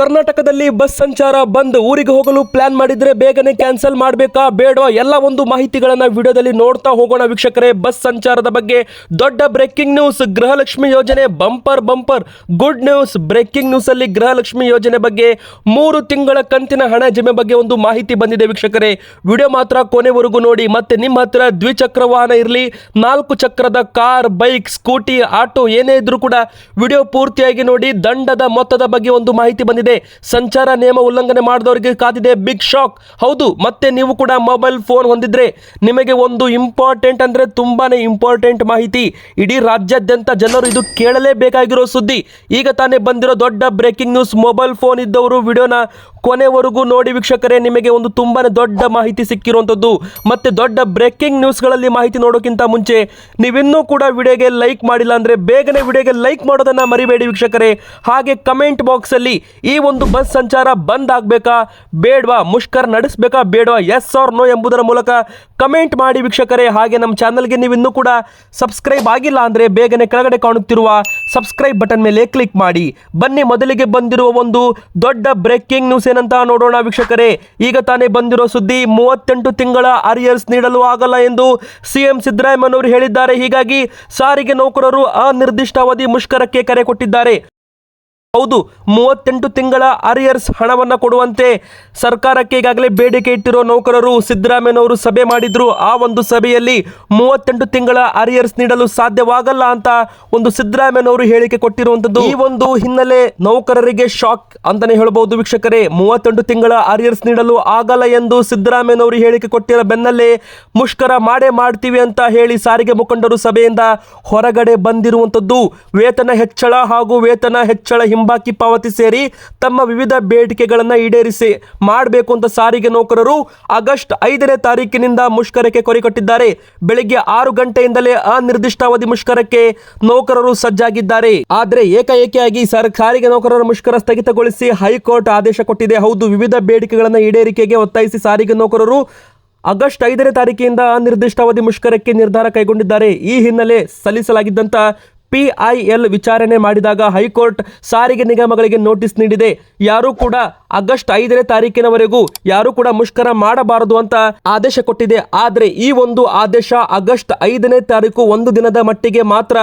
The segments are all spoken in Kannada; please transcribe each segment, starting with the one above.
ಕರ್ನಾಟಕದಲ್ಲಿ ಬಸ್ ಸಂಚಾರ ಬಂದ್, ಊರಿಗೆ ಹೋಗಲು ಪ್ಲಾನ್ ಮಾಡಿದ್ರೆ ಬೇಗನೆ ಕ್ಯಾನ್ಸಲ್ ಮಾಡಬೇಕಾ, ಬೇಡವಾ? ಎಲ್ಲ ಒಂದು ಮಾಹಿತಿಗಳನ್ನ ವಿಡಿಯೋದಲ್ಲಿ ನೋಡ್ತಾ ಹೋಗೋಣ ವೀಕ್ಷಕರೇ. ಬಸ್ ಸಂಚಾರದ ಬಗ್ಗೆ ದೊಡ್ಡ ಬ್ರೇಕಿಂಗ್ ನ್ಯೂಸ್. ಗೃಹಲಕ್ಷ್ಮಿ ಯೋಜನೆ bumper bumper. Good news. Breaking news ಅಲ್ಲಿ ಗೃಹಲಕ್ಷ್ಮಿ ಯೋಜನೆ ಬಗ್ಗೆ ಮೂರು ತಿಂಗಳ ಕಂತಿನ ಹಣ ಜಮೆ ಬಗ್ಗೆ ಒಂದು ಮಾಹಿತಿ ಬಂದಿದೆ ವೀಕ್ಷಕರೇ. ವಿಡಿಯೋ ಮಾತ್ರ ಕೊನೆವರೆಗೂ ನೋಡಿ. ಮತ್ತೆ ನಿಮ್ಮ ಹತ್ರ ದ್ವಿಚಕ್ರ ವಾಹನ ಇರಲಿ, ನಾಲ್ಕು ಚಕ್ರದ ಕಾರ್, ಬೈಕ್, ಸ್ಕೂಟಿ, ಆಟೋ ಏನೇ ಇದ್ರೂ ಕೂಡ ವಿಡಿಯೋ ಪೂರ್ತಿಯಾಗಿ ನೋಡಿ. ದಂಡದ ಮೊತ್ತದ ಬಗ್ಗೆ ಒಂದು ಮಾಹಿತಿ ಬಂದಿದೆ ಸಂಚಾರ ನಿಯಮ ಉಲ್ಲಂಘನೆ ಮಾಡಿದವರಿಗೆ ಕಾದಿದೆ ಬಿಗ್ ಶಾಕ್. ಹೌದು, ಮತ್ತೆ ನೀವು ಕೂಡ ಮೊಬೈಲ್ ಫೋನ್ ಹೊಂದಿದ್ರೆ ನಿಮಗೆ ಒಂದು ಇಂಪಾರ್ಟೆಂಟ್ ಅಂದ್ರೆ ತುಂಬಾನೇ ಇಂಪಾರ್ಟೆಂಟ್ ಮಾಹಿತಿ. ಇಡೀ ರಾಜ್ಯಾದ್ಯಂತ ಜನರು ಇದು ಕೇಳಲೇಬೇಕಾಗಿರೋ ಸುದ್ದಿ. ಈಗ ತಾನೇ ಬಂದಿರೋ ದೊಡ್ಡ ಬ್ರೇಕಿಂಗ್ ನ್ಯೂಸ್, ಮೊಬೈಲ್ ಫೋನ್ ಇದ್ದವರು ವಿಡಿಯೋನ ಕೊನೆವರೆಗೂ ನೋಡಿ ವೀಕ್ಷಕರೇ, ನಿಮಗೆ ಒಂದು ತುಂಬಾನೇ ದೊಡ್ಡ ಮಾಹಿತಿ ಸಿಕ್ಕಿರುವಂಥದ್ದು. ಮತ್ತೆ ದೊಡ್ಡ ಬ್ರೇಕಿಂಗ್ ನ್ಯೂಸ್ಗಳಲ್ಲಿ ಮಾಹಿತಿ ನೋಡೋಕ್ಕಿಂತ ಮುಂಚೆ, ನೀವಿನ್ನೂ ಕೂಡ ವಿಡಿಯೋಗೆ ಲೈಕ್ ಮಾಡಿಲ್ಲ ಅಂದ್ರೆ ಬೇಗನೆ ವಿಡಿಯೋಗೆ ಲೈಕ್ ಮಾಡೋದನ್ನ ಮರಿಬೇಡಿ ವೀಕ್ಷಕರೇ. ಹಾಗೆ ಕಮೆಂಟ್ ಬಾಕ್ಸ್ ಅಲ್ಲಿ ಈ ಒಂದು ಬಸ್ ಸಂಚಾರ ಬಂದ್ ಆಗ್ಬೇಕಾ, ಬೇಡವಾ, ಮುಷ್ಕರ್ ನಡೆಸಬೇಕಾ, ಬೇಡವಾ ಎಸ್ ಆರ್ ನೋ ಎಂಬುದರ ಮೂಲಕ ಕಮೆಂಟ್ ಮಾಡಿ ವೀಕ್ಷಕರೇ. ಹಾಗೆ ನಮ್ಮ ಚಾನಲ್ಗೆ ನೀವು ಇನ್ನೂ ಕೂಡ ಸಬ್ಸ್ಕ್ರೈಬ್ ಆಗಿಲ್ಲ ಅಂದ್ರೆ ಬೇಗನೆ ಕೆಳಗಡೆ ಕಾಣುತ್ತಿರುವ ಸಬ್ಸ್ಕ್ರೈಬ್ ಬಟನ್ ಮೇಲೆ ಕ್ಲಿಕ್ ಮಾಡಿ. ಬನ್ನಿ, ಮೊದಲಿಗೆ ಬಂದಿರುವ ಒಂದು ದೊಡ್ಡ ಬ್ರೇಕಿಂಗ್ ನ್ಯೂಸ್ ಏನಂತ ನೋಡೋಣ ವೀಕ್ಷಕರೇ. ಈಗ ತಾನೇ ಬಂದಿರೋ ಸುದ್ದಿ ಮೂವತ್ತೆಂಟು ತಿಂಗಳ ಅರಿಯರ್ಸ್ ನೀಡಲು ಆಗಲ್ಲ ಎಂದು ಸಿಎಂ ಸಿದ್ದರಾಮಯ್ಯನವರು ಹೇಳಿದ್ದಾರೆ. ಹೀಗಾಗಿ ಸಾರಿಗೆ ನೌಕರರು ಅನಿರ್ದಿಷ್ಟಾವಧಿ ಮುಷ್ಕರಕ್ಕೆ ಕರೆ ಕೊಟ್ಟಿದ್ದಾರೆ. ಹೌದು, ಮೂವತ್ತೆಂಟು ತಿಂಗಳ ಅರಿಯರ್ಸ್ ಹಣವನ್ನು ಕೊಡುವಂತೆ ಸರ್ಕಾರಕ್ಕೆ ಈಗಾಗಲೇ ಬೇಡಿಕೆ ಇಟ್ಟಿರೋ ನೌಕರರು ಸಿದ್ದರಾಮಯ್ಯನವರು ಸಭೆ ಮಾಡಿದ್ರು. ಆ ಒಂದು ಸಭೆಯಲ್ಲಿ ಮೂವತ್ತೆಂಟು ತಿಂಗಳ ಅರಿಯರ್ಸ್ ನೀಡಲು ಸಾಧ್ಯವಾಗಲ್ಲ ಅಂತ ಒಂದು ಸಿದ್ದರಾಮಯ್ಯನವರು ಹೇಳಿಕೆ ಕೊಟ್ಟಿರುವಂತದ್ದು. ಈ ಒಂದು ಹಿನ್ನೆಲೆ ನೌಕರರಿಗೆ ಶಾಕ್ ಅಂತಾನೆ ಹೇಳಬಹುದು ವೀಕ್ಷಕರೇ. ಮೂವತ್ತೆಂಟು ತಿಂಗಳ ಅರಿಯರ್ಸ್ ನೀಡಲು ಆಗಲ್ಲ ಎಂದು ಸಿದ್ದರಾಮಯ್ಯನವರು ಹೇಳಿಕೆ ಕೊಟ್ಟಿರೋ ಬೆನ್ನಲ್ಲೇ ಮುಷ್ಕರ ಮಾಡೇ ಮಾಡ್ತೀವಿ ಅಂತ ಹೇಳಿ ಸಾರಿಗೆ ಮುಖಂಡರು ಸಭೆಯಿಂದ ಹೊರಗಡೆ ಬಂದಿರುವಂತದ್ದು. ವೇತನ ಹೆಚ್ಚಳ ಹಾಗೂ ವೇತನ ಹೆಚ್ಚಳ ಹಿಂಬಾಕಿ ಪಾವತಿ ಸೇರಿ ತಮ್ಮ ವಿವಿಧ ಬೇಡಿಕೆಗಳನ್ನು ಈಡೇರಿಸಿ ಮಾಡಬೇಕು ಅಂತ ಸಾರಿಗೆ ನೌಕರರು ಆಗಸ್ಟ್ ಐದನೇ ತಾರೀಕಿನಿಂದ ಮುಷ್ಕರಕ್ಕೆ ಕೊರಿಕೊಟ್ಟಿದ್ದಾರೆ ಬೆಳಿಗ್ಗೆ ಆರು ಗಂಟೆಯಿಂದಲೇ ಅನಿರ್ದಿಷ್ಟಾವಧಿ ಮುಷ್ಕರಕ್ಕೆ ನೌಕರರು ಸಜ್ಜಾಗಿದ್ದಾರೆ. ಆದರೆ ಏಕಾಏಕಿಯಾಗಿ ಸರ್ ಸಾರಿಗೆ ನೌಕರರ ಮುಷ್ಕರ ಸ್ಥಗಿತಗೊಳಿಸಿ ಹೈಕೋರ್ಟ್ ಆದೇಶ ಕೊಟ್ಟಿದೆ. ಹೌದು, ವಿವಿಧ ಬೇಡಿಕೆಗಳನ್ನು ಈಡೇರಿಕೆಗೆ ಒತ್ತಾಯಿಸಿ ಸಾರಿಗೆ ನೌಕರರು ಆಗಸ್ಟ್ ಐದನೇ ತಾರೀಕಿನಿಂದ ಅನಿರ್ದಿಷ್ಟಾವಧಿ ಮುಷ್ಕರಕ್ಕೆ ನಿರ್ಧಾರ ಕೈಗೊಂಡಿದ್ದಾರೆ. ಈ ಹಿನ್ನೆಲೆ ಸಲ್ಲಿಸಲಾಗಿದ್ದಂಥ ಪಿಐಎಲ್ ವಿಚಾರಣೆ ಮಾಡಿದಾಗ ಹೈಕೋರ್ಟ್ ಸಾರಿಗೆ ನಿಗಮಗಳಿಗೆ ನೋಟಿಸ್ ನೀಡಿದೆ. ಯಾರೂ ಕೂಡ ಆಗಸ್ಟ್ ಐದನೇ ತಾರೀಕಿನವರೆಗೂ ಯಾರೂ ಕೂಡ ಮುಷ್ಕರ ಮಾಡಬಾರದು ಅಂತ ಆದೇಶ ಕೊಟ್ಟಿದೆ. ಆದರೆ ಈ ಒಂದು ಆದೇಶ ಆಗಸ್ಟ್ ಐದನೇ ತಾರೀಕು ಒಂದು ದಿನದ ಮಟ್ಟಿಗೆ ಮಾತ್ರ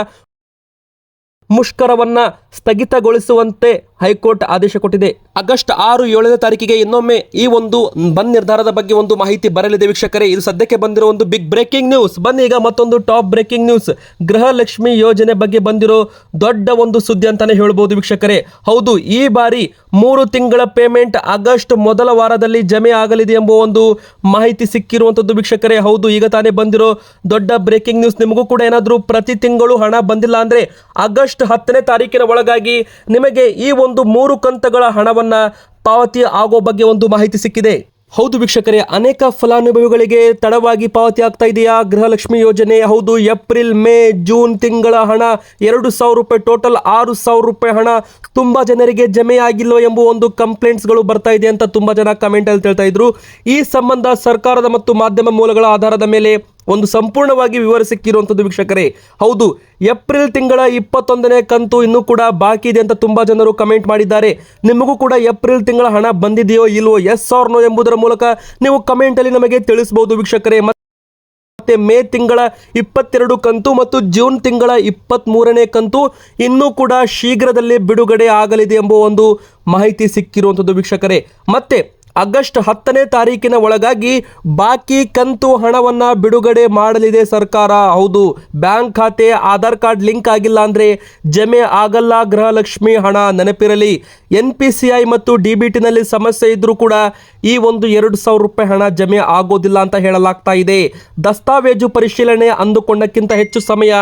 ಮುಷ್ಕರವನ್ನ ಸ್ಥಗಿತಗೊಳಿಸುವಂತೆ ಹೈಕೋರ್ಟ್ ಆದೇಶ ಕೊಟ್ಟಿದೆ. ಆಗಸ್ಟ್ ಆರು ಏಳನೇ ತಾರೀಕಿಗೆ ಇನ್ನೊಮ್ಮೆ ಈ ಒಂದು ಬಂದ್ ನಿರ್ಧಾರದ ಬಗ್ಗೆ ಒಂದು ಮಾಹಿತಿ ಬರಲಿದೆ ವೀಕ್ಷಕರೇ. ಇದು ಸದ್ಯಕ್ಕೆ ಬಂದಿರೋ ಒಂದು ಬಿಗ್ ಬ್ರೇಕಿಂಗ್ ನ್ಯೂಸ್ ಬನ್ನಿ ಈಗ ಮತ್ತೊಂದು ಟಾಪ್ ಬ್ರೇಕಿಂಗ್ ನ್ಯೂಸ್ ಗೃಹಲಕ್ಷ್ಮಿ ಯೋಜನೆ ಬಗ್ಗೆ ಬಂದಿರೋ ದೊಡ್ಡ ಒಂದು ಸುದ್ದಿ ಅಂತಾನೆ ಹೇಳ್ಬೋದು ವೀಕ್ಷಕರೇ. ಹೌದು, ಈ ಬಾರಿ ಮೂರು ತಿಂಗಳ ಪೇಮೆಂಟ್ ಆಗಸ್ಟ್ ಮೊದಲ ವಾರದಲ್ಲಿ ಜಮೆ ಆಗಲಿದೆ ಎಂಬ ಒಂದು ಮಾಹಿತಿ ಸಿಕ್ಕಿರುವಂತದ್ದು ವೀಕ್ಷಕರೇ. ಹೌದು, ಈಗ ತಾನೇ ಬಂದಿರೋ ದೊಡ್ಡ ಬ್ರೇಕಿಂಗ್ ನ್ಯೂಸ್ ನಿಮಗೂ ಕೂಡ ಏನಾದರೂ ಪ್ರತಿ ತಿಂಗಳು ಹಣ ಬಂದಿಲ್ಲ ಅಂದ್ರೆ ಆಗಸ್ಟ್ ಹತ್ತನೇ ತಾರೀಕಿನ ಒಳಗಾಗಿ ನಿಮಗೆ ಈ ಒಂದು ಮೂರು ಕಂತಗಳ ಹಣವನ್ನ ಪಾವತಿ ಆಗೋ ಬಗ್ಗೆ ಒಂದು ಮಾಹಿತಿ ಸಿಕ್ಕಿದೆ. ಹೌದು ವೀಕ್ಷಕರೇ, ಅನೇಕ ಫಲಾನುಭವಿಗಳಿಗೆ ತಡವಾಗಿ ಪಾವತಿ ಆಗ್ತಾ ಇದೆಯಾ? ಗೃಹಲಕ್ಷ್ಮಿ ಯೋಜನೆ, ಹೌದು, ಏಪ್ರಿಲ್, ಮೇ, ಜೂನ್ ತಿಂಗಳ ಹಣ, ಎರಡು ಸಾವಿರ ರೂಪಾಯಿ ಟೋಟಲ್ ಆರು ಸಾವಿರ ರೂಪಾಯಿ ಹಣ ತುಂಬಾ ಜನರಿಗೆ ಜಮೆ ಆಗಿಲ್ಲೋ ಎಂಬ ಒಂದು ಕಂಪ್ಲೇಂಟ್ಸ್ಗಳು ಬರ್ತಾ ಇದೆ ಅಂತ ತುಂಬಾ ಜನ ಕಮೆಂಟ್ ಅಲ್ಲಿ ಹೇಳ್ತಾ ಇದ್ರು. ಈ ಸಂಬಂಧ ಸರ್ಕಾರದ ಮತ್ತು ಮಾಧ್ಯಮ ಮೂಲಗಳ ಆಧಾರದ ಮೇಲೆ ಒಂದು ಸಂಪೂರ್ಣವಾಗಿ ವಿವರ ಸಿಕ್ಕಿರುವಂಥದ್ದು ವೀಕ್ಷಕರೇ. ಹೌದು, ಏಪ್ರಿಲ್ ತಿಂಗಳ ಇಪ್ಪತ್ತೊಂದನೇ ಕಂತು ಇನ್ನೂ ಕೂಡ ಬಾಕಿ ಇದೆ ಅಂತ ತುಂಬಾ ಜನರು ಕಮೆಂಟ್ ಮಾಡಿದ್ದಾರೆ. ನಿಮಗೂ ಕೂಡ ಏಪ್ರಿಲ್ ತಿಂಗಳ ಹಣ ಬಂದಿದೆಯೋ ಇಲ್ವೋ ಎಸ್ ಆರ್ ಎಂಬುದರ ಮೂಲಕ ನೀವು ಕಮೆಂಟಲ್ಲಿ ನಮಗೆ ತಿಳಿಸಬಹುದು ವೀಕ್ಷಕರೇ. ಮತ್ತೆ ಮೇ ತಿಂಗಳ ಇಪ್ಪತ್ತೆರಡು ಕಂತು ಮತ್ತು ಜೂನ್ ತಿಂಗಳ ಇಪ್ಪತ್ತ್ ಮೂರನೇ ಕಂತು ಇನ್ನೂ ಕೂಡ ಶೀಘ್ರದಲ್ಲೇ ಬಿಡುಗಡೆ ಆಗಲಿದೆ ಎಂಬ ಒಂದು ಮಾಹಿತಿ ಸಿಕ್ಕಿರುವಂಥದ್ದು ವೀಕ್ಷಕರೇ. ಮತ್ತೆ ಆಗಸ್ಟ್ ಹತ್ತನೇ ತಾರೀಕಿನ ಒಳಗಾಗಿ ಬಾಕಿ ಕಂತು ಹಣವನ್ನ ಬಿಡುಗಡೆ ಮಾಡಲಿದೆ ಸರ್ಕಾರ. ಹೌದು, ಬ್ಯಾಂಕ್ ಖಾತೆ, ಆಧಾರ್ ಕಾರ್ಡ್ ಲಿಂಕ್ ಆಗಿಲ್ಲ ಅಂದ್ರೆ ಜಮೆ ಆಗಲ್ಲ, ಗೃಹಲಕ್ಷ್ಮಿ ಹಣ ನೆನಪಿರಲಿ. ಎನ್ ಪಿ ಸಿ ಐ ಮತ್ತು ಡಿ ಬಿ ಟಿನಲ್ಲಿ ಸಮಸ್ಯೆ ಇದ್ರೂ ಕೂಡ ಈ ಒಂದು ಎರಡು ಸಾವಿರ ರೂಪಾಯಿ ಹಣ ಜಮೆ ಆಗೋದಿಲ್ಲ ಅಂತ ಹೇಳಲಾಗ್ತಾ ಇದೆ. ದಸ್ತಾವೇಜು ಪರಿಶೀಲನೆ ಅಂದುಕೊಂಡಕ್ಕಿಂತ ಹೆಚ್ಚು ಸಮಯ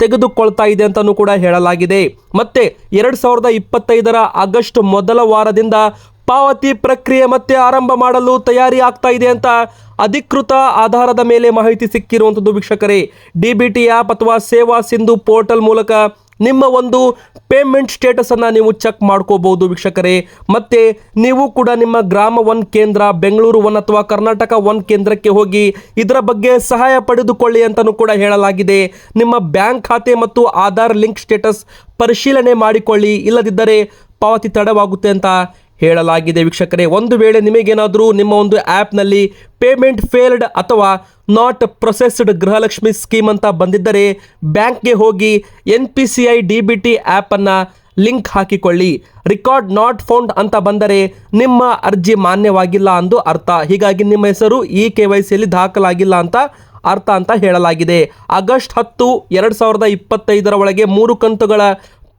ತೆಗೆದುಕೊಳ್ತಾ ಇದೆ ಅಂತಲೂ ಕೂಡ ಹೇಳಲಾಗಿದೆ. ಮತ್ತೆ ಎರಡು ಸಾವಿರದ ಇಪ್ಪತ್ತೈದರ ಆಗಸ್ಟ್ ಮೊದಲ ವಾರದಿಂದ ಪಾವತಿ ಪ್ರಕ್ರಿಯೆ ಮತ್ತೆ ಆರಂಭ ಮಾಡಲು ತಯಾರಿ ಆಗ್ತಾ ಇದೆ ಅಂತ ಅಧಿಕೃತ ಆಧಾರದ ಮೇಲೆ ಮಾಹಿತಿ ಸಿಕ್ಕಿರುವಂಥದ್ದು ವೀಕ್ಷಕರೇ. ಡಿ ಬಿ ಟಿ ಆ್ಯಪ್ ಅಥವಾ ಸೇವಾ ಸಿಂಧು ಪೋರ್ಟಲ್ ಮೂಲಕ ನಿಮ್ಮ ಒಂದು ಪೇಮೆಂಟ್ ಸ್ಟೇಟಸನ್ನು ನೀವು ಚೆಕ್ ಮಾಡ್ಕೋಬಹುದು ವೀಕ್ಷಕರೇ. ಮತ್ತು ನೀವು ಕೂಡ ನಿಮ್ಮ ಗ್ರಾಮ ಒನ್ ಕೇಂದ್ರ, ಬೆಂಗಳೂರು ಒನ್ ಅಥವಾ ಕರ್ನಾಟಕ ಒನ್ ಕೇಂದ್ರಕ್ಕೆ ಹೋಗಿ ಇದರ ಬಗ್ಗೆ ಸಹಾಯ ಪಡೆದುಕೊಳ್ಳಿ ಅಂತಲೂ ಕೂಡ ಹೇಳಲಾಗಿದೆ. ನಿಮ್ಮ ಬ್ಯಾಂಕ್ ಖಾತೆ ಮತ್ತು ಆಧಾರ್ ಲಿಂಕ್ ಸ್ಟೇಟಸ್ ಪರಿಶೀಲನೆ ಮಾಡಿಕೊಳ್ಳಿ. ಇಲ್ಲದಿದ್ದರೆ ಪಾವತಿ ತಡವಾಗುತ್ತೆ ಅಂತ ಹೇಳಲಾಗಿದೆ. ವೀಕ್ಷಕರೇ, ಒಂದು ವೇಳೆ ನಿಮಗೇನಾದರೂ ನಿಮ್ಮ ಒಂದು ಆ್ಯಪ್ನಲ್ಲಿ ಪೇಮೆಂಟ್ ಫೇಲ್ಡ್ ಅಥವಾ ನಾಟ್ ಪ್ರೊಸೆಸ್ಡ್ ಗೃಹಲಕ್ಷ್ಮಿ ಸ್ಕೀಮ್ ಅಂತ ಬಂದಿದ್ದರೆ ಬ್ಯಾಂಕ್ಗೆ ಹೋಗಿ N P C I D B T ಆ್ಯಪನ್ನು ಲಿಂಕ್ ಹಾಕಿಕೊಳ್ಳಿ. ರೆಕಾರ್ಡ್ ನಾಟ್ ಫೌಂಡ್ ಅಂತ ಬಂದರೆ ನಿಮ್ಮ ಅರ್ಜಿ ಮಾನ್ಯವಾಗಿಲ್ಲ ಅಂದು ಅರ್ಥ. ಹೀಗಾಗಿ ನಿಮ್ಮ ಹೆಸರು ಈ ಕೆ ವೈ ಸಿಯಲ್ಲಿ ದಾಖಲಾಗಿಲ್ಲ ಅಂತ ಅರ್ಥ ಅಂತ ಹೇಳಲಾಗಿದೆ. ಆಗಸ್ಟ್ ಹತ್ತು, ಎರಡು ಸಾವಿರದ ಇಪ್ಪತ್ತೈದರ ಒಳಗೆ ಮೂರು ಕಂತುಗಳ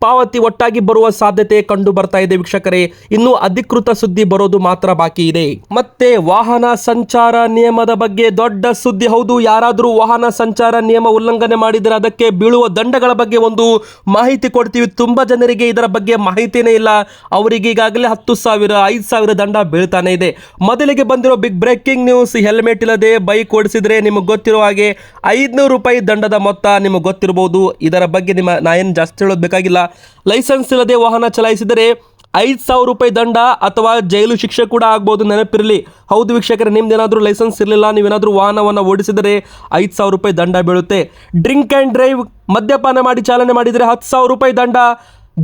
ಪಾವತಿ ಒಟ್ಟಾಗಿ ಬರುವ ಸಾಧ್ಯತೆ ಕಂಡು ಬರ್ತಾ ಇದೆ ವೀಕ್ಷಕರೇ. ಇನ್ನು ಅಧಿಕೃತ ಸುದ್ದಿ ಬರೋದು ಮಾತ್ರ ಬಾಕಿ ಇದೆ. ಮತ್ತೆ ವಾಹನ ಸಂಚಾರ ನಿಯಮದ ಬಗ್ಗೆ ದೊಡ್ಡ ಸುದ್ದಿ ಹೌದು. ಯಾರಾದರೂ ವಾಹನ ಸಂಚಾರ ನಿಯಮ ಉಲ್ಲಂಘನೆ ಮಾಡಿದರೆ ಅದಕ್ಕೆ ಬೀಳುವ ದಂಡಗಳ ಬಗ್ಗೆ ಒಂದು ಮಾಹಿತಿ ಕೊಡ್ತೀವಿ. ತುಂಬಾ ಜನರಿಗೆ ಇದರ ಬಗ್ಗೆ ಮಾಹಿತಿನೇ ಇಲ್ಲ. ಅವರಿಗೆ ಈಗಾಗಲೇ ಹತ್ತು ಸಾವಿರ, ಐದು ಸಾವಿರ ದಂಡ ಬೀಳ್ತಾನೆ ಇದೆ. ಮೊದಲಿಗೆ ಬಂದಿರೋ ಬಿಗ್ ಬ್ರೇಕಿಂಗ್ ನ್ಯೂಸ್ ಹೆಲ್ಮೆಟ್ ಇಲ್ಲದೆ ಬೈಕ್ ಓಡಿಸಿದ್ರೆ ನಿಮಗೆ ಗೊತ್ತಿರೋ ಹಾಗೆ ಐದುನೂರು ರೂಪಾಯಿ ದಂಡದ ಮೊತ್ತ ನಿಮಗೆ ಗೊತ್ತಿರಬಹುದು ಇದರ ಬಗ್ಗೆ ನಿಮ್ಮ, ನಾ ಏನು ಜಾಸ್ತಿ ಹೇಳೋದು ಬೇಕಾಗಿಲ್ಲ. ಲೈಸೆನ್ಸ್ ಇಲ್ಲದೆ ವಾಹನ ಚಲಾಯಿಸಿದರೆ ಐದು ಸಾವಿರ ರೂಪಾಯಿ ದಂಡ ಅಥವಾ ಜೈಲು ಶಿಕ್ಷೆ ಕೂಡ ಆಗ್ಬೋದು ನೆನಪಿರಲಿ. ಹೌದು ವೀಕ್ಷಕರೇ, ನಿಮ್ದೇನಾದರೂ ಲೈಸೆನ್ಸ್ ಇರಲಿಲ್ಲ, ನೀವೇನಾದರೂ ವಾಹನವನ್ನು ಓಡಿಸಿದರೆ ಐದು ಸಾವಿರ ರೂಪಾಯಿ ದಂಡ ಬೀಳುತ್ತೆ. ಡ್ರಿಂಕ್ ಆ್ಯಂಡ್ ಡ್ರೈವ್ ಮದ್ಯಪಾನ ಮಾಡಿ ಚಾಲನೆ ಮಾಡಿದರೆ ಹತ್ತು ಸಾವಿರ ರೂಪಾಯಿ ದಂಡ,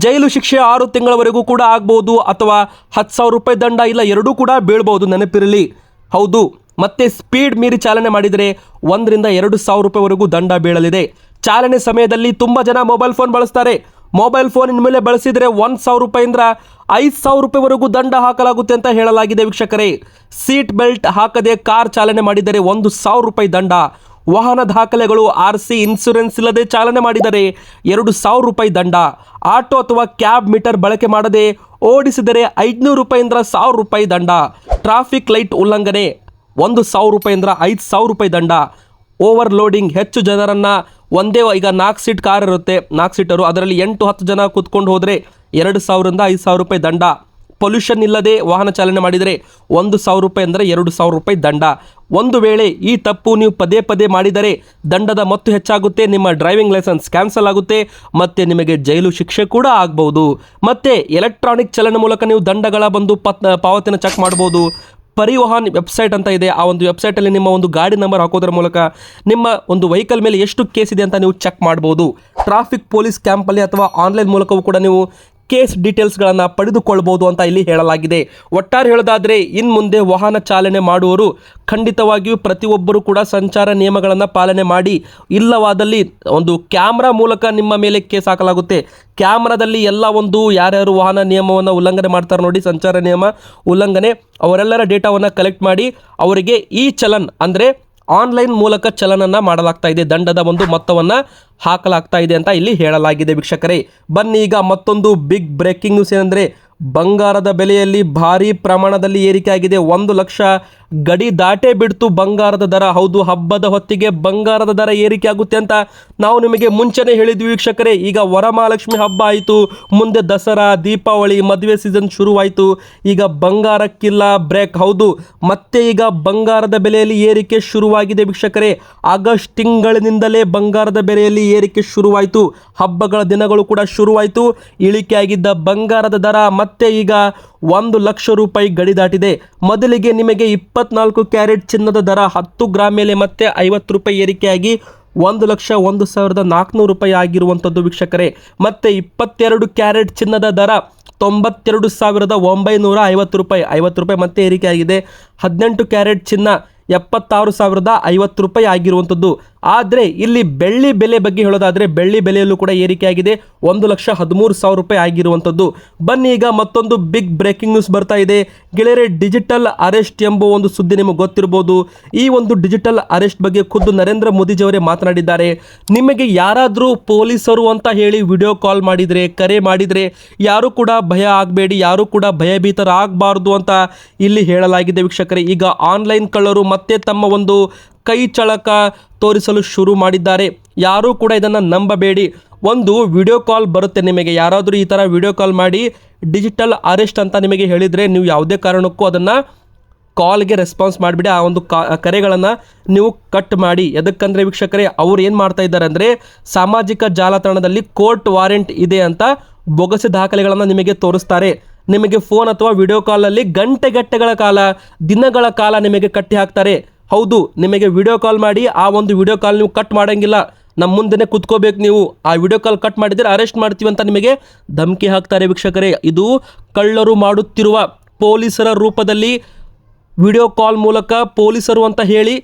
ಜೈಲು ಶಿಕ್ಷೆ ಆರು ತಿಂಗಳವರೆಗೂ ಕೂಡ ಆಗ್ಬೋದು ಅಥವಾ ಹತ್ತು ಸಾವಿರ ರೂಪಾಯಿ ದಂಡ ಇಲ್ಲ, ಎರಡೂ ಕೂಡ ಬೀಳ್ಬೋದು ನೆನಪಿರಲಿ. ಹೌದು, ಮತ್ತೆ ಸ್ಪೀಡ್ ಮೀರಿ ಚಾಲನೆ ಮಾಡಿದರೆ ಒಂದರಿಂದ ಎರಡು ಸಾವಿರ ರೂಪಾಯಿವರೆಗೂ ದಂಡ ಬೀಳಲಿದೆ. ಚಾಲನೆ ಸಮಯದಲ್ಲಿ ತುಂಬ ಜನ ಮೊಬೈಲ್ ಫೋನ್ ಬಳಸ್ತಾರೆ. ಮೊಬೈಲ್ ಫೋನಿನ ಮೇಲೆ ಬಳಸಿದರೆ ಒಂದು ಸಾವಿರ ರೂಪಾಯಿಂದ ಐದು ಸಾವಿರ ರೂಪಾಯಿವರೆಗೂ ದಂಡ ಹಾಕಲಾಗುತ್ತೆ ಅಂತ ಹೇಳಲಾಗಿದೆ ವೀಕ್ಷಕರೇ. ಸೀಟ್ ಬೆಲ್ಟ್ ಹಾಕದೆ ಕಾರ್ ಚಾಲನೆ ಮಾಡಿದರೆ ಒಂದು ಸಾವಿರ ರೂಪಾಯಿ ದಂಡ. ವಾಹನ ದಾಖಲೆಗಳು ಆರ್ ಸಿ ಇನ್ಸೂರೆನ್ಸ್ ಇಲ್ಲದೆ ಚಾಲನೆ ಮಾಡಿದರೆ ಎರಡು ಸಾವಿರ ರೂಪಾಯಿ ದಂಡ. ಆಟೋ ಅಥವಾ ಕ್ಯಾಬ್ ಮೀಟರ್ ಬಳಕೆ ಮಾಡದೆ ಓಡಿಸಿದರೆ ಐದುನೂರು ರೂಪಾಯಿಂದ ಸಾವಿರ ರೂಪಾಯಿ ದಂಡ. ಟ್ರಾಫಿಕ್ ಲೈಟ್ ಉಲ್ಲಂಘನೆ, ಒಂದು ಸಾವಿರ ರೂಪಾಯಿಂದ ಐದು ಸಾವಿರ ರೂಪಾಯಿ ದಂಡ. ಓವರ್ ಲೋಡಿಂಗ್ ಹೆಚ್ಚು ಜನರನ್ನು ಒಂದೇ ಈಗ ನಾಲ್ಕು ಸೀಟ್ ಕಾರ್ ಇರುತ್ತೆ. ನಾಲ್ಕು ಸೀಟರು. ಅದರಲ್ಲಿ ಎಂಟು, ಹತ್ತು ಜನ ಕೂತ್ಕೊಂಡು ಹೋದರೆ ಎರಡು ಸಾವಿರದಿಂದ ಐದು ಸಾವಿರ ರೂಪಾಯಿ ದಂಡ. ಪೊಲ್ಯೂಷನ್ ಇಲ್ಲದೆ ವಾಹನ ಚಾಲನೆ ಮಾಡಿದರೆ ಒಂದು ಸಾವಿರ ರೂಪಾಯಿ ಅಂದರೆ ಎರಡು ಸಾವಿರ ರೂಪಾಯಿ ದಂಡ. ಒಂದು ವೇಳೆ ಈ ತಪ್ಪು ನೀವು ಪದೇ ಪದೇ ಮಾಡಿದರೆ ದಂಡದ ಮೊತ್ತ ಹೆಚ್ಚಾಗುತ್ತೆ. ನಿಮ್ಮ ಡ್ರೈವಿಂಗ್ ಲೈಸೆನ್ಸ್ ಕ್ಯಾನ್ಸಲ್ ಆಗುತ್ತೆ. ಮತ್ತು ನಿಮಗೆ ಜೈಲು ಶಿಕ್ಷೆ ಕೂಡ ಆಗ್ಬೋದು. ಮತ್ತು ಎಲೆಕ್ಟ್ರಾನಿಕ್ ಚಲನ ಮೂಲಕ ನೀವು ದಂಡಗಳ ಬಂದು ಪತ್ ಪಾವತಿನ ಚೆಕ್ ಮಾಡ್ಬೋದು. ಪರಿವಹನ್ ವೆಬ್ಸೈಟ್ ಅಂತ ಇದೆ. ಆ ಒಂದು ವೆಬ್ಸೈಟಲ್ಲಿ ನಿಮ್ಮ ಒಂದು ಗಾಡಿ ನಂಬರ್ ಹಾಕೋದ್ರ ಮೂಲಕ ನಿಮ್ಮ ಒಂದು ವೆಹಿಕಲ್ ಮೇಲೆ ಎಷ್ಟು ಕೇಸ್ ಇದೆ ಅಂತ ನೀವು ಚೆಕ್ ಮಾಡ್ಬೋದು. ಟ್ರಾಫಿಕ್ ಪೊಲೀಸ್ ಕ್ಯಾಂಪಲ್ಲಿ ಅಥವಾ ಆನ್ಲೈನ್ ಮೂಲಕವೂ ಕೂಡ ನೀವು ಕೇಸ್ ಡೀಟೇಲ್ಸ್ಗಳನ್ನು ಪಡೆದುಕೊಳ್ಬೋದು ಅಂತ ಇಲ್ಲಿ ಹೇಳಲಾಗಿದೆ. ಒಟ್ಟಾರೆ ಹೇಳೋದಾದರೆ ಇನ್ನು ಮುಂದೆ ವಾಹನ ಚಾಲನೆ ಮಾಡುವವರು ಖಂಡಿತವಾಗಿಯೂ ಪ್ರತಿಯೊಬ್ಬರು ಕೂಡ ಸಂಚಾರ ನಿಯಮಗಳನ್ನು ಪಾಲನೆ ಮಾಡಿ, ಇಲ್ಲವಾದಲ್ಲಿ ಒಂದು ಕ್ಯಾಮ್ರಾ ಮೂಲಕ ನಿಮ್ಮ ಮೇಲೆ ಕೇಸ್ ಹಾಕಲಾಗುತ್ತೆ. ಕ್ಯಾಮ್ರಾದಲ್ಲಿ ಎಲ್ಲ ಒಂದು ಯಾರ್ಯಾರು ವಾಹನ ನಿಯಮವನ್ನು ಉಲ್ಲಂಘನೆ ಮಾಡ್ತಾರೆ ನೋಡಿ, ಸಂಚಾರ ನಿಯಮ ಉಲ್ಲಂಘನೆ, ಅವರೆಲ್ಲರ ಡೇಟಾವನ್ನು ಕಲೆಕ್ಟ್ ಮಾಡಿ, ಅವರಿಗೆ ಈ ಚಲನ್ ಅಂದರೆ ಆನ್ಲೈನ್ ಮೂಲಕ ಚಲನನ್ನ ಮಾಡಲಾಗ್ತಾ ಇದೆ. ದಂಡದ ಒಂದು ಮೊತ್ತವನ್ನು ಹಾಕಲಾಗ್ತಾ ಇದೆ ಅಂತ ಇಲ್ಲಿ ಹೇಳಲಾಗಿದೆ ವೀಕ್ಷಕರೇ. ಬನ್ನಿ ಈಗ ಮತ್ತೊಂದು ಬಿಗ್ ಬ್ರೇಕಿಂಗ್ ನ್ಯೂಸ್ ಏನಂದರೆ ಬಂಗಾರದ ಬೆಲೆಯಲ್ಲಿ ಭಾರಿ ಪ್ರಮಾಣದಲ್ಲಿ ಏರಿಕೆಯಾಗಿದೆ. ಒಂದು ಲಕ್ಷ ಗಡಿ ದಾಟೇ ಬಿಡ್ತು ಬಂಗಾರದ ದರ. ಹೌದು, ಹಬ್ಬದ ಹೊತ್ತಿಗೆ ಬಂಗಾರದ ದರ ಏರಿಕೆ ಆಗುತ್ತೆ ಅಂತ ನಾವು ನಿಮಗೆ ಮುಂಚೆನೆ ಹೇಳಿದ್ವಿ ವೀಕ್ಷಕರೇ. ಈಗ ವರಮಹಾಲಕ್ಷ್ಮಿ ಹಬ್ಬ ಆಯಿತು. ಮುಂದೆ ದಸರಾ, ದೀಪಾವಳಿ, ಮದುವೆ ಸೀಸನ್ ಶುರುವಾಯಿತು. ಈಗ ಬಂಗಾರಕ್ಕಿಲ್ಲ ಬ್ರೇಕ್. ಹೌದು, ಮತ್ತೆ ಈಗ ಬಂಗಾರದ ಬೆಲೆಯಲ್ಲಿ ಏರಿಕೆ ಶುರುವಾಗಿದೆ ವೀಕ್ಷಕರೇ. ಆಗಸ್ಟ್ ತಿಂಗಳಿನಿಂದಲೇ ಬಂಗಾರದ ಬೆಲೆಯಲ್ಲಿ ಏರಿಕೆ ಶುರುವಾಯಿತು. ಹಬ್ಬಗಳ ದಿನಗಳು ಕೂಡ ಶುರುವಾಯಿತು. ಇಳಿಕೆಯಾಗಿದ್ದ ಬಂಗಾರದ ದರ ಮತ್ತೆ ಈಗ ಒಂದು ಲಕ್ಷ ರೂಪಾಯಿ ಗಡಿ ದಾಟಿದೆ. ಮೊದಲಿಗೆ ನಿಮಗೆ ಇಪ್ಪತ್ನಾಲ್ಕು ಕ್ಯಾರೆಟ್ ಚಿನ್ನದ ದರ, ಹತ್ತು ಗ್ರಾಮ್ ಮೇಲೆ ಮತ್ತೆ ಐವತ್ತು ರೂಪಾಯಿ ಏರಿಕೆಯಾಗಿ ಒಂದು ಲಕ್ಷ ಒಂದು ಸಾವಿರದ ನಾಲ್ಕುನೂರು ರೂಪಾಯಿ ಆಗಿರುವಂಥದ್ದು ವೀಕ್ಷಕರೇ. ಮತ್ತೆ ಇಪ್ಪತ್ತೆರಡು ಕ್ಯಾರೆಟ್ ಚಿನ್ನದ ದರ, ತೊಂಬತ್ತೆರಡು ಸಾವಿರದ ಒಂಬೈನೂರ ಐವತ್ತು ರೂಪಾಯಿ ಐವತ್ತು ರೂಪಾಯಿ ಮತ್ತೆ ಏರಿಕೆಯಾಗಿದೆ. ಹದಿನೆಂಟು ಕ್ಯಾರೆಟ್ ಚಿನ್ನ, ಎಪ್ಪತ್ತಾರು ಸಾವಿರದ ಐವತ್ತು ರೂಪಾಯಿ ಆಗಿರುವಂಥದ್ದು. ಆದರೆ ಇಲ್ಲಿ ಬೆಳ್ಳಿ ಬೆಲೆ ಬಗ್ಗೆ ಹೇಳೋದಾದರೆ ಬೆಳ್ಳಿ ಬೆಲೆಯಲ್ಲೂ ಕೂಡ ಏರಿಕೆಯಾಗಿದೆ. ಒಂದು ಲಕ್ಷ ಹದಿಮೂರು ಸಾವಿರ ರೂಪಾಯಿ ಆಗಿರುವಂಥದ್ದು. ಬನ್ನಿ ಈಗ ಮತ್ತೊಂದು ಬಿಗ್ ಬ್ರೇಕಿಂಗ್ ನ್ಯೂಸ್ ಬರ್ತಾ ಇದೆ. ಗೆಳೆಯರೆ, ಡಿಜಿಟಲ್ ಅರೆಸ್ಟ್ ಎಂಬ ಒಂದು ಸುದ್ದಿ ನಿಮಗೆ ಗೊತ್ತಿರ್ಬೋದು. ಈ ಒಂದು ಡಿಜಿಟಲ್ ಅರೆಸ್ಟ್ ಬಗ್ಗೆ ಖುದ್ದು ನರೇಂದ್ರ ಮೋದಿಜಿಯವರೇ ಮಾತನಾಡಿದ್ದಾರೆ. ನಿಮಗೆ ಯಾರಾದರೂ ಪೊಲೀಸರು ಅಂತ ಹೇಳಿ ವಿಡಿಯೋ ಕಾಲ್ ಮಾಡಿದರೆ, ಕರೆ ಮಾಡಿದರೆ, ಯಾರೂ ಕೂಡ ಭಯ ಆಗಬೇಡಿ, ಯಾರು ಕೂಡ ಭಯಭೀತರಾಗಬಾರ್ದು ಅಂತ ಇಲ್ಲಿ ಹೇಳಲಾಗಿದೆ ವೀಕ್ಷಕರೇ. ಈಗ ಆನ್ಲೈನ್ ಕಳ್ಳರು ಮತ್ತೆ ತಮ್ಮ ಒಂದು ಕೈ ಚಳಕ ತೋರಿಸಲು ಶುರು ಮಾಡಿದ್ದಾರೆ. ಯಾರೂ ಕೂಡ ಇದನ್ನು ನಂಬಬೇಡಿ. ಒಂದು ವಿಡಿಯೋ ಕಾಲ್ ಬರುತ್ತೆ ನಿಮಗೆ. ಯಾರಾದರೂ ಈ ಥರ ವಿಡಿಯೋ ಕಾಲ್ ಮಾಡಿ ಡಿಜಿಟಲ್ ಅರೆಸ್ಟ್ ಅಂತ ನಿಮಗೆ ಹೇಳಿದರೆ ನೀವು ಯಾವುದೇ ಕಾರಣಕ್ಕೂ ಅದನ್ನು ಕಾಲ್ಗೆ ರೆಸ್ಪಾನ್ಸ್ ಮಾಡಿಬಿಡಿ. ಆ ಒಂದು ಕಾ, ಕರೆಗಳನ್ನು ನೀವು ಕಟ್ ಮಾಡಿ. ಎದಕ್ಕಂದರೆ ವೀಕ್ಷಕರೇ, ಅವ್ರು ಏನು ಮಾಡ್ತಾ ಇದ್ದಾರೆ ಅಂದರೆ ಸಾಮಾಜಿಕ ಜಾಲತಾಣದಲ್ಲಿ ಕೋರ್ಟ್ ವಾರೆಂಟ್ ಇದೆ ಅಂತ ಬೊಗಸೆ ದಾಖಲೆಗಳನ್ನು ನಿಮಗೆ ತೋರಿಸ್ತಾರೆ. ನಿಮಗೆ ಫೋನ್ ಅಥವಾ ವಿಡಿಯೋ ಕಾಲಲ್ಲಿ ಗಂಟೆಗಟ್ಟೆಗಳ ಕಾಲ, ದಿನಗಳ ಕಾಲ ನಿಮಗೆ ಕಟ್ಟಿ ಹಾಕ್ತಾರೆ. ಹೌದು, ನಿಮಗೆ ವಿಡಿಯೋ ಕಾಲ್ ಮಾಡಿ, ಆ ಒಂದು ವಿಡಿಯೋ ಕಾಲ್ ನೀವು ಕಟ್ ಮಾಡೋಂಗಿಲ್ಲ. ನಮ್ಮ ಮುಂದೆನೇ ಕುತ್ಕೋಬೇಕು ನೀವು. ಆ ವಿಡಿಯೋ ಕಾಲ್ ಕಟ್ ಮಾಡಿದರೆ ಅರೆಸ್ಟ್ ಮಾಡ್ತೀವಿ ಅಂತ ನಿಮಗೆ ಧಮಕಿ ಹಾಕ್ತಾರೆ ವೀಕ್ಷಕರೇ. ಇದು ಕಳ್ಳರು ಮಾಡುತ್ತಿರುವ ಪೊಲೀಸರ ರೂಪದಲ್ಲಿ ವಿಡಿಯೋ ಕಾಲ್ ಮೂಲಕ ಪೊಲೀಸರು ಅಂತ ಹೇಳಿ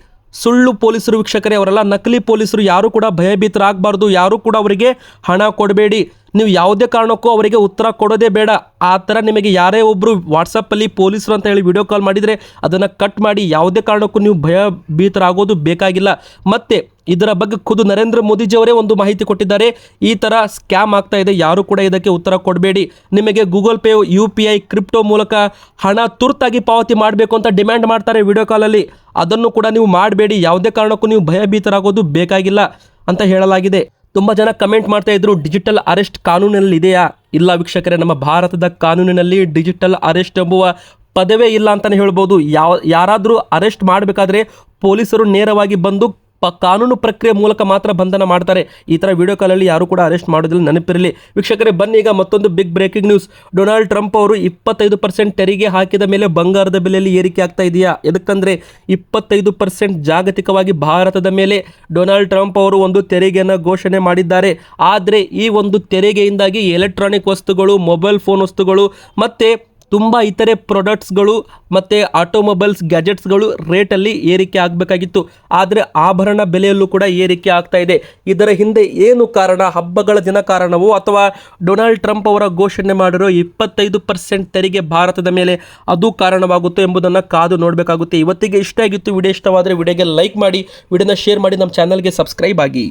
ಸುಳ್ಳು ಪೊಲೀಸರು ವೀಕ್ಷಕರೇ, ಅವರೆಲ್ಲ ನಕಲಿ ಪೊಲೀಸರು. ಯಾರು ಕೂಡ ಭಯಭೀತರಾಗಬಾರ್ದು. ಯಾರು ಕೂಡ ಅವರಿಗೆ ಹಣ ಕೊಡಬೇಡಿ. ನೀವು ಯಾವುದೇ ಕಾರಣಕ್ಕೂ ಅವರಿಗೆ ಉತ್ತರ ಕೊಡೋದೇ ಬೇಡ. ಆ ಥರ ನಿಮಗೆ ಯಾರೇ ಒಬ್ಬರು ವಾಟ್ಸಪ್ಪಲ್ಲಿ ಪೊಲೀಸರು ಅಂತ ಹೇಳಿ ವಿಡಿಯೋ ಕಾಲ್ ಮಾಡಿದರೆ ಅದನ್ನು ಕಟ್ ಮಾಡಿ ಯಾವುದೇ ಕಾರಣಕ್ಕೂ ನೀವು ಭಯಭೀತರಾಗೋದು ಬೇಕಾಗಿಲ್ಲ. ಮತ್ತು ಇದರ ಬಗ್ಗೆ ಖುದ್ದು ನರೇಂದ್ರ ಮೋದಿಜಿಯವರೇ ಒಂದು ಮಾಹಿತಿ ಕೊಟ್ಟಿದ್ದಾರೆ. ಈ ಥರ ಸ್ಕ್ಯಾಮ್ ಆಗ್ತಾ ಇದೆ. ಯಾರು ಕೂಡ ಇದಕ್ಕೆ ಉತ್ತರ ಕೊಡಬೇಡಿ. ನಿಮಗೆ Google Pay U P I, crypto ಮೂಲಕ ಹಣ ತುರ್ತಾಗಿ ಪಾವತಿ ಮಾಡಬೇಕು ಅಂತ ಡಿಮ್ಯಾಂಡ್ ಮಾಡ್ತಾರೆ ವಿಡಿಯೋ ಕಾಲಲ್ಲಿ. ಅದನ್ನು ಕೂಡ ನೀವು ಮಾಡಬೇಡಿ. ಯಾವುದೇ ಕಾರಣಕ್ಕೂ ನೀವು ಭಯಭೀತರಾಗೋದು ಬೇಕಾಗಿಲ್ಲ ಅಂತ ಹೇಳಲಾಗಿದೆ. ತುಂಬ ಜನ ಕಮೆಂಟ್ ಮಾಡ್ತಾ ಇದ್ರು, ಡಿಜಿಟಲ್ ಅರೆಸ್ಟ್ ಕಾನೂನಿನಲ್ಲಿ ಇದೆಯಾ ಇಲ್ಲ ವೀಕ್ಷಕರೇ, ನಮ್ಮ ಭಾರತದ ಕಾನೂನಿನಲ್ಲಿ ಡಿಜಿಟಲ್ ಅರೆಸ್ಟ್ ಎಂಬುವ ಪದವೇ ಇಲ್ಲ ಅಂತಲೇ ಹೇಳ್ಬೋದು. ಯಾವ, ಯಾರಾದರೂ ಅರೆಸ್ಟ್ ಮಾಡಬೇಕಾದ್ರೆ ಪೊಲೀಸರು ನೇರವಾಗಿ ಬಂದು ಕಾನೂನು ಪ್ರಕ್ರಿಯೆ ಮೂಲಕ ಮಾತ್ರ ಬಂಧನ ಮಾಡ್ತಾರೆ. ಈ ಥರ ವಿಡಿಯೋ ಕಾಲಲ್ಲಿ ಯಾರು ಕೂಡ ಅರೆಸ್ಟ್ ಮಾಡೋದಿಲ್ಲ, ನೆನಪಿರಲಿ. ವೀಕ್ಷಕರೇ, ಬನ್ನಿ ಈಗ ಮತ್ತೊಂದು big breaking news Donald Trump ಅವರು ಇಪ್ಪತ್ತೈದು ಪರ್ಸೆಂಟ್ ತೆರಿಗೆ ಹಾಕಿದ ಮೇಲೆ ಬಂಗಾರದ ಬೆಲೆಯಲ್ಲಿ ಏರಿಕೆ ಆಗ್ತಾ ಇದೆಯಾ? ಎದಕ್ಕಂದ್ರೆ ಇಪ್ಪತ್ತೈದು ಪರ್ಸೆಂಟ್ ಜಾಗತಿಕವಾಗಿ ಭಾರತದ ಮೇಲೆ ಡೊನಾಲ್ಡ್ ಟ್ರಂಪ್ ಅವರು ಒಂದು ತೆರಿಗೆಯನ್ನು ಘೋಷಣೆ ಮಾಡಿದ್ದಾರೆ. ಆದರೆ ಈ ಒಂದು ತೆರಿಗೆಯಿಂದಾಗಿ ಎಲೆಕ್ಟ್ರಾನಿಕ್ ವಸ್ತುಗಳು ಮೊಬೈಲ್ ಫೋನ್ ವಸ್ತುಗಳು ಮತ್ತು ತುಂಬ ಇತರೆ ಪ್ರಾಡಕ್ಟ್ಸ್ಗಳು ಮತ್ತು ಆಟೋಮೊಬೈಲ್ಸ್ ಗ್ಯಾಜೆಟ್ಸ್ಗಳು ರೇಟಲ್ಲಿ ಏರಿಕೆ ಆಗಬೇಕಾಗಿತ್ತು. ಆದರೆ ಆಭರಣ ಬೆಲೆಯಲ್ಲೂ ಕೂಡ ಏರಿಕೆ ಆಗ್ತಾ ಇದೆ. ಇದರ ಹಿಂದೆ ಏನು ಕಾರಣ, ಹಬ್ಬಗಳ ದಿನ ಕಾರಣವೋ ಅಥವಾ ಡೊನಾಲ್ಡ್ ಟ್ರಂಪ್ ಅವರ ಘೋಷಣೆ ಮಾಡಿರೋ ಇಪ್ಪತ್ತೈದು ಪರ್ಸೆಂಟ್ ತೆರಿಗೆ ಭಾರತದ ಮೇಲೆ ಅದು ಕಾರಣವಾಗುತ್ತೋ ಎಂಬುದನ್ನು ಕಾದು ನೋಡಬೇಕಾಗುತ್ತೆ. ಇವತ್ತಿಗೆ ಇಷ್ಟ ಆಗಿತ್ತು, ವಿಡಿಯೋ ಇಷ್ಟವಾದರೆ ವಿಡಿಯೋಗೆ ಲೈಕ್ ಮಾಡಿ, ವಿಡಿಯೋನ ಶೇರ್ ಮಾಡಿ, ನಮ್ಮ ಚಾನಲ್ಗೆ ಸಬ್ಸ್ಕ್ರೈಬ್ ಆಗಿ.